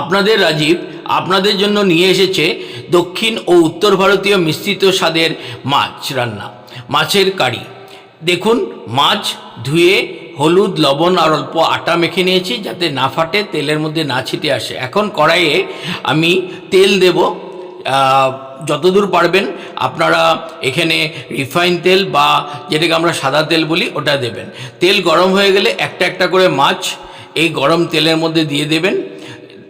আপনাদের রাজীব আপনাদের জন্য নিয়ে এসেছে দক্ষিণ ও উত্তর ভারতীয় মিশ্রিত স্বাদের মাছ রান্না, মাছের কারি। দেখুন, মাছ, ধুয়ে, হলুদ, লবণ আর অল্প আটা মেখে নিয়েছি যাতে না ফাটে, তেলের মধ্যে না ছিটে আসে। এখন কড়াইয়ে আমি তেল দেব। যতদূর পারবেন আপনারা এখানে রিফাইন তেল বা যেটাকে আমরা সাদা তেল বলি, ওটা দেবেন। তেল গরম হয়ে গেলে একটা একটা করে মাছ এই গরম তেলের মধ্যে দিয়ে দেবেন।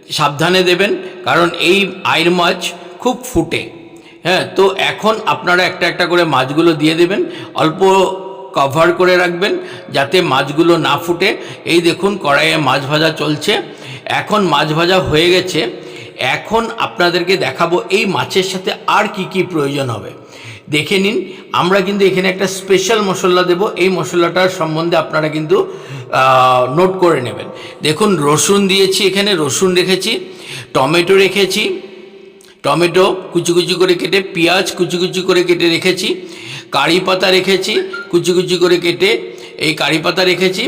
সাবধানে দেবেন, কারণ এই আইর মাছ খুব ফুটে। হ্যাঁ তো এখন আপনারা একটা একটা করে মাছগুলো দিয়ে দেবেন, অল্প কভার করে রাখবেন যাতে মাছগুলো না ফুটে। এই দেখুন, কড়াইয়ে মাছ ভাজা চলছে। এখন মাছ ভাজা হয়ে গেছে। এখন আপনাদেরকে দেখাবো এই মাছের সাথে আর কি কি প্রয়োজন হবে। দেখে নিন। আমরা কিন্তু এখানে একটা স্পেশাল মশলা দেব। এই মশলাটার সম্বন্ধে আপনারা কিন্তু নোট করে নেবেন। দেখুন, রসুন দিয়েছি এখানে, রসুন রেখেছি, টমেটো রেখেছি, টমেটো কুচি কুচি করে কেটে, পেঁয়াজ কুচি কুচি করে কেটে রেখেছি, কারি পাতা রেখেছি, কুচি কুচি করে কেটে এই কারি পাতা রেখেছি,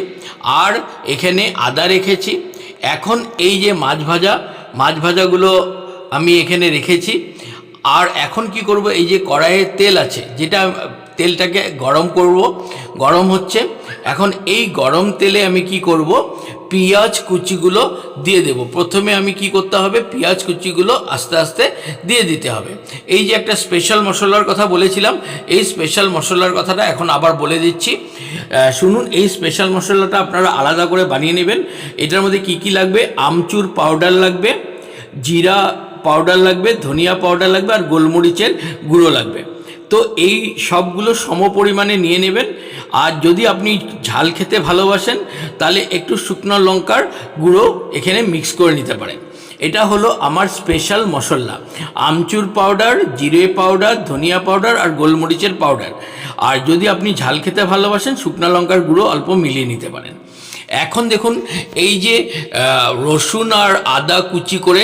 আর এখানে আদা রেখেছি। এখন এই যে মাছ ভাজা, মাছ ভাজাগুলো আমি এখানে রেখেছি। আর এখন কি করব? এই যে কড়াইয়ে তেল আছে, যেটা তেলটাকে গরম করব। গরম হচ্ছে, এখন এই গরম তেলে আমি কি করব? পেঁয়াজ কুচিগুলো দিয়ে দেব। প্রথমে আমি কি করতে হবে? পেঁয়াজ কুচিগুলো আস্তে আস্তে দিয়ে দিতে হবে। এই যে একটা স্পেশাল মশলার কথা বলেছিলাম, এই স্পেশাল মশলার কথাটা এখন আবার বলে দিচ্ছি। শুনুন, এই স্পেশাল মশলাটা আপনারা আলাদা করে বানিয়ে নেবেন। এটার মধ্যে কি কি লাগবে? আমচুর পাউডার লাগবে, জিরা পাউডার লাগবে, ধনিয়া পাউডার লাগবে আর গোলমরিচের গুঁড়ো লাগবে। তো এই সবগুলো সম পরিমাণে নিয়ে নেবেন। আর যদি আপনি ঝাল খেতে ভালোবাসেন, তাহলে একটু শুকনো লঙ্কার গুঁড়ো এখানে মিক্স করে নিতে পারেন। এটা হলো আমার স্পেশাল মশলা। আমচুর পাউডার জিরে পাউডার ধনিয়া পাউডার আর গোলমরিচের পাউডার আর যদি আপনি ঝাল খেতে ভালোবাসেন, শুকনো লঙ্কার গুঁড়ো অল্প মিলিয়ে নিতে পারেন। এখন দেখুন, এই যে রসুন আর আদা কুচি করে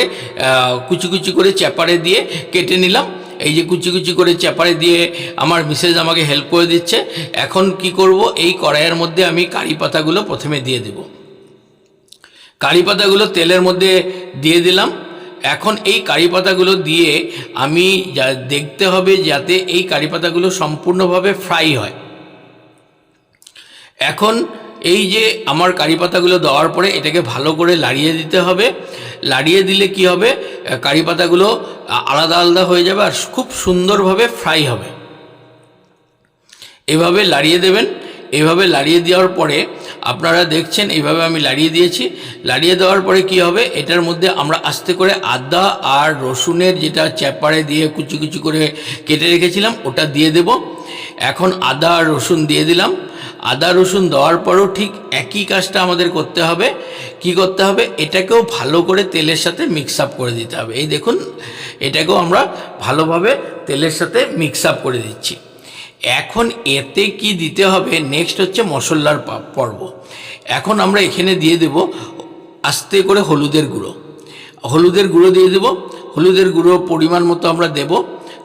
কুচি কুচি করে চ্যাপারে দিয়ে কেটে নিলাম। এই যে কুচি কুচি করে চ্যাপারে দিয়ে আমার মিসেস আমাকে হেল্প করে দিচ্ছে। এখন কি করব, এই কড়াইয়ের মধ্যে আমি কারি পাতাগুলো প্রথমে দিয়ে দেব। কারি পাতাগুলো তেলের মধ্যে দিয়ে দিলাম। এখন এই কারি পাতাগুলো দিয়ে আমি দেখতে হবে যাতে এই কারি পাতাগুলো সম্পূর্ণভাবে ফ্রাই হয়। এখন এই যে আমার কারি পাতাগুলো দেওয়ার পরে এটাকে ভালো করে লাড়িয়ে দিতে হবে। লাড়িয়ে দিলে কি হবে? কারি পাতাগুলো আলাদা আলাদা হয়ে যাবে আর খুব সুন্দরভাবে ফ্রাই হবে। এভাবে লাড়িয়ে দেবেন। এভাবে লাড়িয়ে দেওয়ার পরে আপনারা দেখছেন এইভাবে আমি লাড়িয়ে দিয়েছি। লাড়িয়ে দেওয়ার পরে কি হবে? এটার মধ্যে আমরা আস্তে করে আদা আর রসুনের যেটা চ্যাপারে দিয়ে কুচি কুচি করে কেটে রেখেছিলাম, ওটা দিয়ে দেব। এখন আদা আর রসুন দিয়ে দিলাম। আদা রসুন দেওয়ার পরও ঠিক একই কাজটা আমাদের করতে হবে। কি করতে হবে? এটাকেও ভালো করে তেলের সাথে মিক্স আপ করে দিতে হবে। এই দেখুন, এটাকেও আমরা ভালোভাবে তেলের সাথে মিক্স আপ করে দিচ্ছি। এখন এতে কি দিতে হবে? নেক্সট হচ্ছে মশলার পর্ব। এখন আমরা এখানে দিয়ে দেব আস্তে করে হলুদের গুঁড়ো। হলুদের গুঁড়ো দিয়ে দেব। হলুদের গুঁড়ো পরিমাণ মতো আমরা দেব।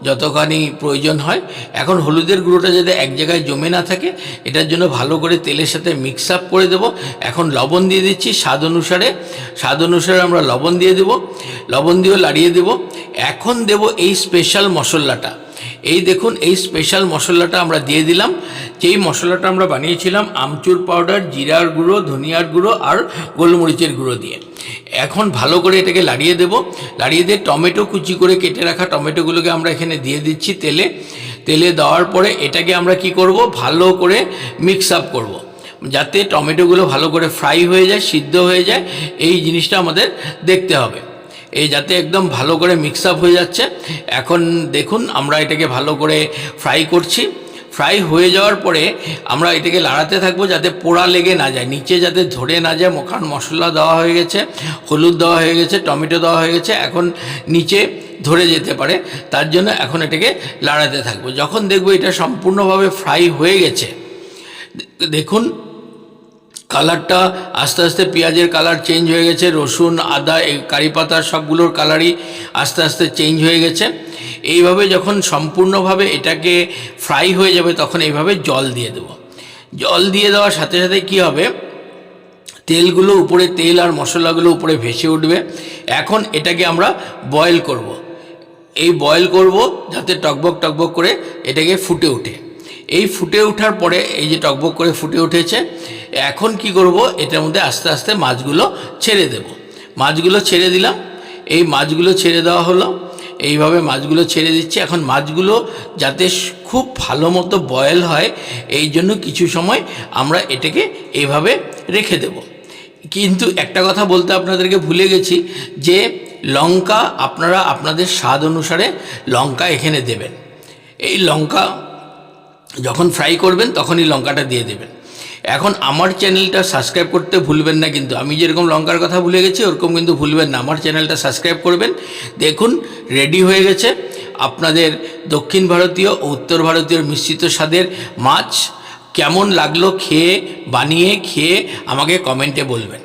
যতখানি প্রয়োজন হয়। এখন হলুদের গুঁড়োটা যাতে এক জায়গায় জমে না থাকে, এটার জন্য ভালো করে তেলের সাথে মিক্স আপ করে দেব। এখন লবণ দিয়ে দিচ্ছি স্বাদ অনুসারে। স্বাদ অনুসারে আমরা লবণ দিয়ে দেব। লবণ দিয়েও লাড়িয়ে দেব। এখন দেব এই স্পেশাল মশলাটা। এই দেখুন, এই স্পেশাল মশলাটা আমরা দিয়ে দিলাম। যেই মশলাটা আমরা বানিয়েছিলাম, আমচুর পাউডার জিরার গুঁড়ো, ধনিয়ার গুঁড়ো আর গোলমরিচের গুঁড়ো দিয়ে। এখন ভালো করে এটাকে লাড়িয়ে দেব। লাড়িয়ে দিয়ে টমেটো কুচি করে কেটে রাখা টমেটোগুলোকে আমরা এখানে দিয়ে দিচ্ছি তেলে। তেলে দেওয়ার পরে এটাকে আমরা কি করব? ভালো করে মিক্স আপ করব। যাতে টমেটোগুলো ভালো করে ফ্রাই হয়ে যায়, সিদ্ধ হয়ে যায়। এই জিনিসটা আমাদের দেখতে হবে। এই যাতে একদম ভালো করে মিক্স আপ হয়ে যাচ্ছে। এখন দেখুন, আমরা এটাকে ভালো করে ফ্রাই করছি। ফ্রাই হয়ে যাওয়ার পরে আমরা এটাকে লাড়াতে থাকব যাতে পোড়া লেগে না যায়, নিচে যাতে ধরে না যায়। কারণ মশলা দেওয়া হয়ে গেছে, হলুদ দেওয়া হয়ে গেছে, টমেটো দেওয়া হয়ে গেছে, এখন নিচে ধরে যেতে পারে। তার জন্য এখন এটাকে লাড়াতে থাকব। যখন দেখব এটা সম্পূর্ণভাবে ফ্রাই হয়ে গেছে দেখুন কালারটা আস্তে আস্তে পেঁয়াজের কালার চেঞ্জ হয়ে গেছে, রসুন, আদা, এই কারি পাতার সবগুলোর কালারই আস্তে আস্তে চেঞ্জ হয়ে গেছে। এইভাবে যখন সম্পূর্ণভাবে এটাকে ফ্রাই হয়ে যাবে, তখন এইভাবে জল দিয়ে দেব। জল দিয়ে দেওয়ার সাথে সাথে কি হবে? তেলগুলো উপরে, তেল আর মশলাগুলো উপরে ভেসে উঠবে। এখন এটাকে আমরা বয়েল করব। এই বয়েল করব যাতে টকবক টকবক করে এটাকে ফুটে ওঠে। এই ফুটে ওঠার পরে এই যে টকবক করে ফুটে উঠেছে, এখন কি করব? এটার মধ্যে আস্তে আস্তে মাছগুলো ছেড়ে দেব। মাছগুলো ছেড়ে দিলাম। এই মাছগুলো ছেড়ে দেওয়া হলো। এইভাবে মাছগুলো ছেড়ে দিচ্ছি। এখন মাছগুলো যাতে খুব ভালো মতো বয়েল হয়, এই জন্য কিছু সময় আমরা এটাকে এইভাবে রেখে দেব। কিন্তু একটা কথা বলতে আপনাদেরকে ভুলে গেছি, যে লঙ্কা আপনারা আপনাদের স্বাদ অনুসারে লঙ্কা এখানে দেবেন। এই লঙ্কা যখন ফ্রাই করবেন, তখনই লঙ্কাটা দিয়ে দেবেন। এখন আমার চ্যানেলটা সাবস্ক্রাইব করতে ভুলবেন না কিন্তু, আমি যেরকম লঙ্কার কথা ভুলে গেছি, ওরকম কিন্তু ভুলবেন না। আমার চ্যানেলটা সাবস্ক্রাইব করবেন। দেখুন রেডি হয়ে গেছে আপনাদের দক্ষিণ ভারতীয় ও উত্তর ভারতীয় মিশ্রিত স্বাদের মাছ। কেমন লাগল খেয়ে, বানিয়ে খেয়ে আমাকে কমেন্টে বলবেন।